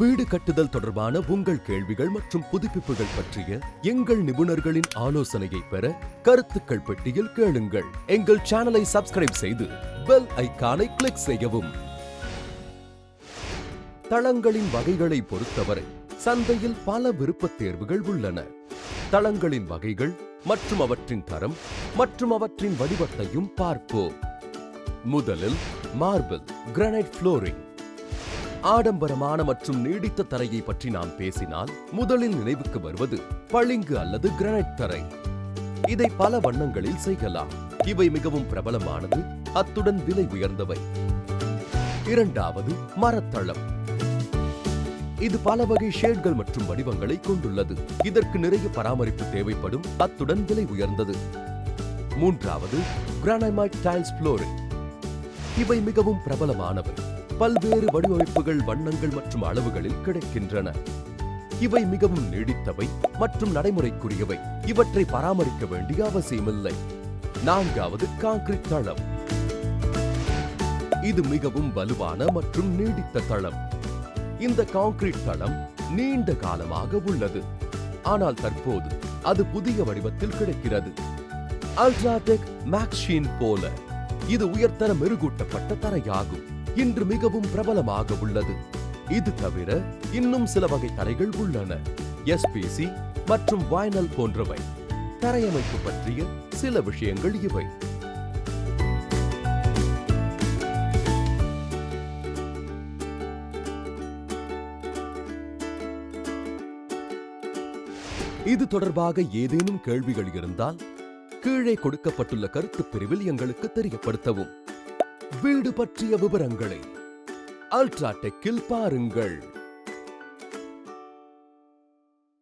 வீடு கட்டுதல் தொடர்பான உங்கள் கேள்விகள் மற்றும் புதுப்பிப்புகள் பற்றிய எங்கள் நிபுணர்களின் ஆலோசனையை பெற கருத்துக்கள் பெட்டியில் கேளுங்கள். எங்கள் சேனலை சப்ஸ்கிரைப் செய்து பெல் ஐக்கானை கிளிக் செய்யவும். தளங்களின் வகைகளை பொறுத்தவரை சந்தையில் பல விருப்பத் தேர்வுகள் உள்ளன. தளங்களின் வகைகள் மற்றும் அவற்றின் தரம் மற்றும் அவற்றின் வடிவத்தையும் பார்ப்போம். முதலில் மார்பிள் கிரானைட் ஃப்ளோரிங். ஆடம்பரமான மற்றும் நீடித்த தரையை பற்றி நாம் பேசினால் முதலில் நினைவுக்கு வருவது பளிங்கு அல்லது கிரானைட் தரை. இதை பல வண்ணங்களில் செய்யலாம். இவை மிகவும் பிரபலமானது அத்துடன் விலை உயர்ந்தவை. இரண்டாவது மரத்தளம். இது பல வகை ஷேட்கள் மற்றும் வடிவங்களை கொண்டுள்ளது. இதற்கு நிறைய பராமரிப்பு தேவைப்படும் அத்துடன் விலை உயர்ந்தது. மூன்றாவது கிரானைமைட் டைல்ஸ் புளோரிங் இவை மிகவும் பிரபலமானவை. பல்வேறு வடிவமைப்புகள் வண்ணங்கள் மற்றும் அளவுகளில் கிடைக்கின்றன. இவை மிகவும் நீடித்தவை மற்றும் நடைமுறைக்குரியவை. இவற்றை பராமரிக்க வேண்டிய அவசியமில்லை. நான்காவது காங்கிரீட் தளம். இது மிகவும் வலுவான மற்றும் நீடித்த தளம். இந்த கான்கிரீட் தளம் நீண்ட காலமாக உள்ளது. ஆனால் தற்போது அது புதிய வடிவத்தில் கிடைக்கிறது. அல்ட்ராடெக் மேக்ஷீன் போல. இது உயர்தர மெருகூட்டப்பட்ட தரையாகும். இன்று மிகவும் பிரபலமாக உள்ளது. இது தவிர இன்னும் சில வகை தரைகள் உள்ளன. எஸ்பிசி மற்றும் வாய்னல் போன்றவை. தரையமைப்பு பற்றிய சில விஷயங்கள் இவை. இது தொடர்பாக ஏதேனும் கேள்விகள் இருந்தால் கீழே கொடுக்கப்பட்டுள்ள கருத்து பிரிவில் எங்களுக்கு தெரியப்படுத்தவும். வீடு பற்றிய விவரங்களை அல்ட்ராடெக்கில் பாருங்கள்.